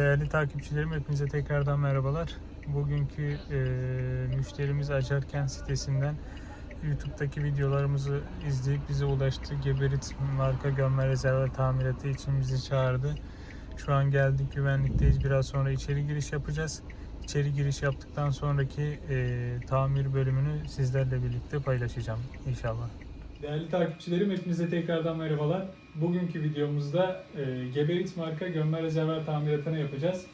Değerli takipçilerim hepinize tekrardan merhabalar. Bugünkü e, müşterimiz Acarken sitesinden YouTube'daki videolarımızı izleyip bize ulaştı. Geberit marka gömme rezervuar tamiratı için bizi çağırdı. Şu an geldik güvenlikteyiz. Biraz sonra içeri giriş yapacağız. İçeri giriş yaptıktan sonraki e, tamir bölümünü sizlerle birlikte paylaşacağım inşallah. Değerli takipçilerim hepinize tekrardan merhabalar. Bugünkü videomuzda e, Geberit marka gömme rezervuar tamiratını yapacağız.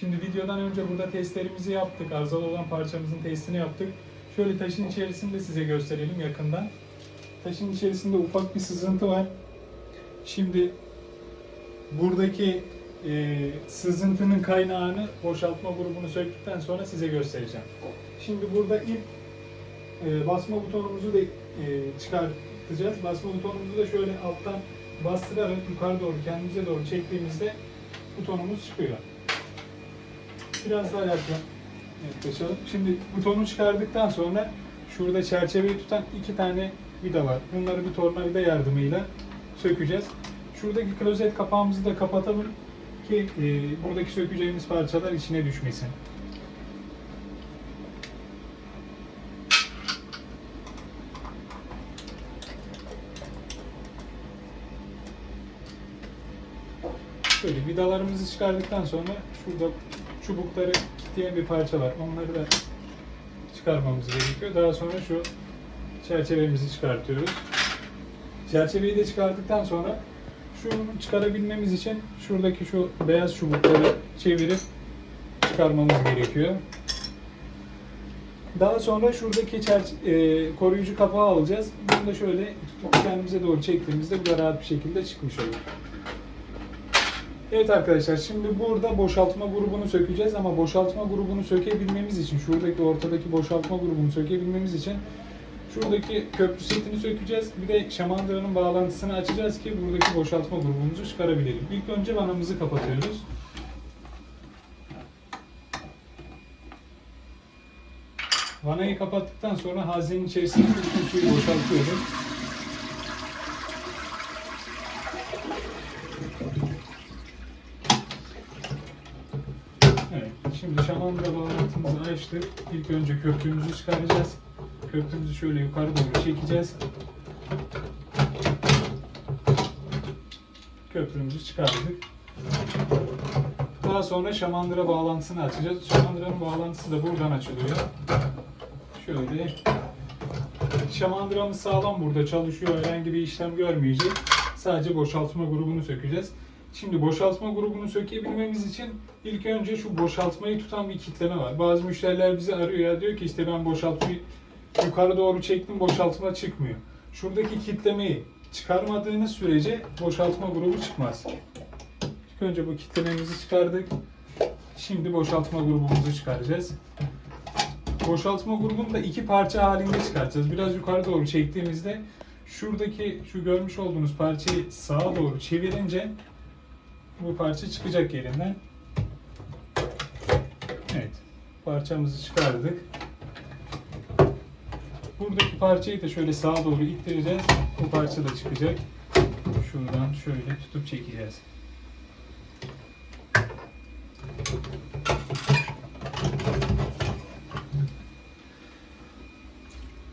Şimdi videodan önce burada testlerimizi yaptık. Arızalı olan parçamızın testini yaptık. Şöyle taşın içerisinde size gösterelim yakından. Taşın içerisinde ufak bir sızıntı var. Şimdi buradaki e, sızıntının kaynağını boşaltma grubunu söktükten sonra size göstereceğim. Şimdi burada ilk e, basma butonumuzu da e, çıkartacağız. Basma butonumuzu da şöyle alttan bastırarak yukarı doğru kendimize doğru çektiğimizde butonumuz çıkıyor. Biraz daha yaklaşalım. Şimdi butonu çıkardıktan sonra şurada çerçeveyi tutan iki tane vida var. Bunları bir tornavida yardımıyla sökeceğiz. Şuradaki klozet kapağımızı da kapatalım ki e, buradaki sökeceğimiz parçalar içine düşmesin. Şöyle vidalarımızı çıkardıktan sonra şurada çubukları kilitleyen bir parça var. Onları da çıkarmamız gerekiyor. Daha sonra şu çerçevemizi çıkartıyoruz. Çerçeveyi de çıkardıktan sonra şunu çıkarabilmemiz için şuradaki şu beyaz çubukları çevirip çıkarmamız gerekiyor. Daha sonra şuradaki çerç- e, koruyucu kapağı alacağız. Bunu da şöyle kendimize doğru çektiğimizde bu da rahat bir şekilde çıkmış olur. Evet arkadaşlar şimdi burada boşaltma grubunu sökeceğiz ama boşaltma grubunu sökebilmemiz için şuradaki ortadaki boşaltma grubunu sökebilmemiz için şuradaki köprü setini sökeceğiz. Bir de şamandıranın bağlantısını açacağız ki buradaki boşaltma grubumuzu çıkarabilelim. İlk önce vanamızı kapatıyoruz. Vanayı kapattıktan sonra hazinenin içerisindeki suyu boşaltıyoruz. Evet, şimdi şamandıra bağlantımızı açtık. İlk önce köprümüzü çıkaracağız. Köprümüzü şöyle yukarı doğru çekeceğiz. Köprümüzü çıkardık. Daha sonra şamandıra bağlantısını açacağız. Şamandıranın bağlantısı da buradan açılıyor. Şöyle. Şamandıramız sağlam burada çalışıyor. Herhangi bir işlem görmeyecek. Sadece boşaltma grubunu sökeceğiz. Şimdi boşaltma grubunu sökebilmemiz için ilk önce şu boşaltmayı tutan bir kitleme var. Bazı müşteriler bizi arıyor ya diyor ki işte ben boşaltmayı yukarı doğru çektim boşaltma çıkmıyor. Şuradaki kitlemeyi çıkarmadığınız sürece boşaltma grubu çıkmaz. İlk önce bu kitlememizi çıkardık. Şimdi boşaltma grubumuzu çıkaracağız. Boşaltma grubunu da iki parça halinde çıkartacağız. Biraz yukarı doğru çektiğimizde şuradaki şu görmüş olduğunuz parçayı sağa doğru çevirince bu parça çıkacak yerinden. Evet. Parçamızı çıkardık. Buradaki parçayı da şöyle sağa doğru ittireceğiz. Bu parça da çıkacak. Şuradan şöyle tutup çekeceğiz.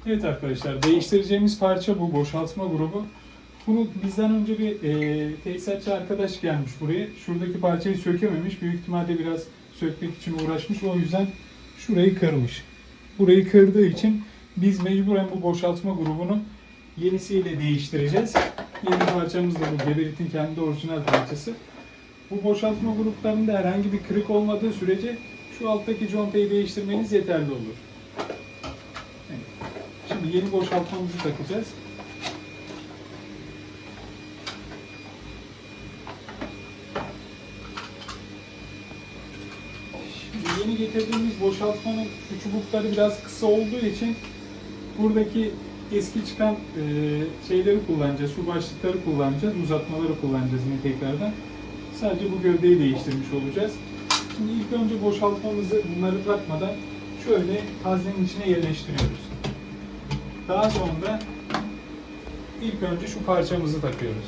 Evet arkadaşlar değiştireceğimiz parça bu boşaltma grubu. Bunu bizden önce bir e, tesisatçı arkadaş gelmiş buraya. Şuradaki parçayı sökememiş. Büyük ihtimalle biraz sökmek için uğraşmış. O yüzden şurayı kırmış. Burayı kırdığı için biz mecburen bu boşaltma grubunu yenisiyle değiştireceğiz. Yeni parçamız da bu Geberit'in kendi orijinal parçası. Bu boşaltma gruplarında herhangi bir kırık olmadığı sürece şu alttaki contayı değiştirmeniz yeterli olur. Evet. Şimdi yeni boşaltmamızı takacağız. Şimdi yeni getirdiğimiz boşaltmanın şu çubukları biraz kısa olduğu için buradaki eski çıkan e, şeyleri kullanacağız, şu başlıkları kullanacağız, uzatmaları kullanacağız yine tekrardan. Sadece bu gövdeyi değiştirmiş olacağız. Şimdi ilk önce boşaltmamızı bunları takmadan şöyle haznenin içine yerleştiriyoruz. Daha sonra ilk önce şu parçamızı takıyoruz.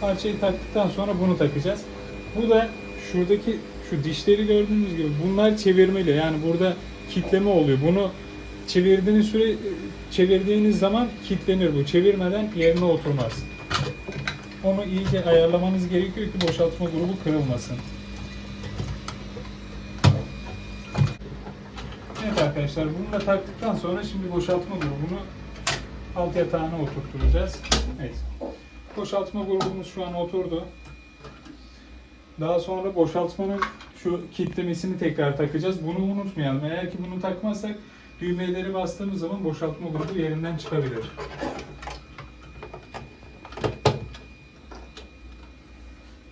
Parçayı taktıktan sonra bunu takacağız. Bu da şuradaki şu dişleri gördüğünüz gibi bunlar çevirmeli. Yani burada kitleme oluyor. Bunu çevirdiğiniz süre çevirdiğiniz zaman kilitlenir bu. Çevirmeden yerine oturmaz. Onu iyice ayarlamanız gerekiyor ki boşaltma grubu kırılmasın. Evet arkadaşlar bunu da taktıktan sonra şimdi boşaltma grubunu alt yatağına oturtacağız. Evet. Boşaltma grubumuz şu an oturdu. Daha sonra boşaltmanın şu kitlemesini tekrar takacağız. Bunu unutmayalım. Eğer ki bunu takmazsak düğmeleri bastığımız zaman boşaltma grubu yerinden çıkabilir.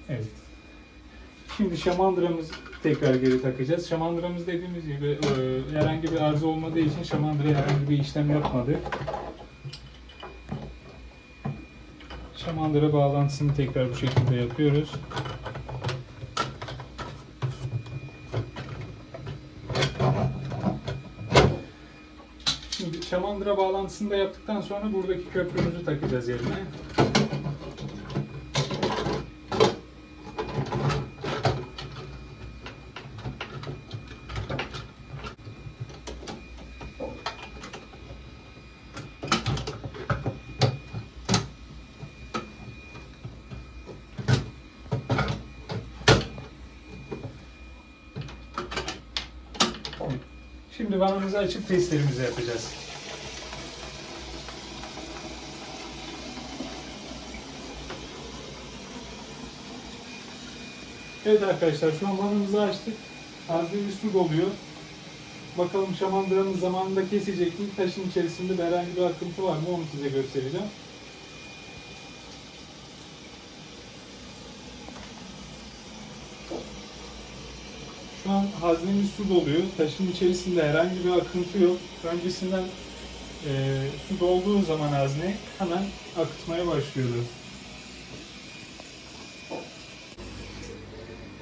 Evet. Şimdi şamandıramız tekrar geri takacağız. Şamandıramız dediğimiz gibi e, herhangi bir arıza olmadığı için şamandıraya herhangi bir işlem yapmadık. Şamandıra bağlantısını tekrar bu şekilde yapıyoruz. Şimdi şamandıra bağlantısını da yaptıktan sonra buradaki köprümüzü takacağız yerine. Şimdi vanamızı açıp testlerimizi yapacağız. Evet arkadaşlar şu an vanamızı açtık. Haznemiz su doluyor. Bakalım şamandıramız zamanında kesecek mi? Taşın içerisinde de herhangi bir akıntı var mı? Onu size göstereceğim. Şu an haznemiz su doluyor. Taşın içerisinde herhangi bir akıntı yok. Öncesinden e, su dolduğu zaman hazne hemen akıtmaya başlıyordu.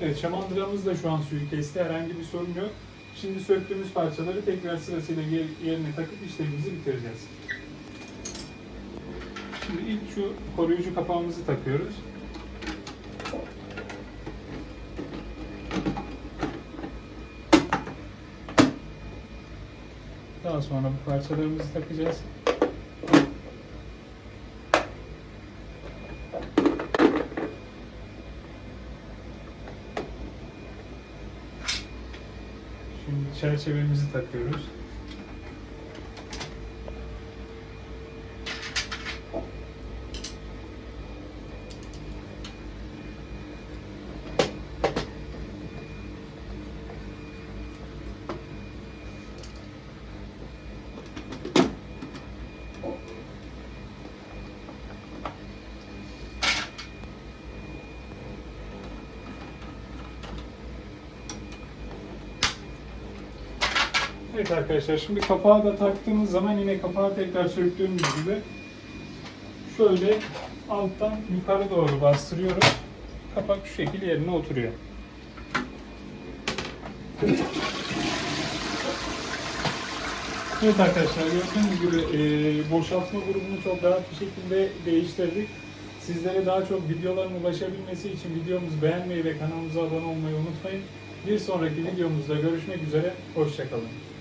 Evet, şamandıramız da şu an suyu kesti. Herhangi bir sorun yok. Şimdi söktüğümüz parçaları tekrar sırasıyla yer- yerine takıp işlemimizi bitireceğiz. Şimdi ilk şu koruyucu kapağımızı takıyoruz. Daha sonra bu parçalarımızı takacağız. Şimdi çerçevemizi takıyoruz. Evet arkadaşlar şimdi kapağı da taktığımız zaman yine kapağı tekrar söktüğümüz gibi şöyle alttan yukarı doğru bastırıyoruz. Kapak şu şekilde yerine oturuyor. Evet arkadaşlar gördüğünüz gibi e, boşaltma grubunu çok rahat bir şekilde değiştirdik. Sizlere daha çok videoların ulaşabilmesi için videomuzu beğenmeyi ve kanalımıza abone olmayı unutmayın. Bir sonraki videomuzda görüşmek üzere, hoşçakalın.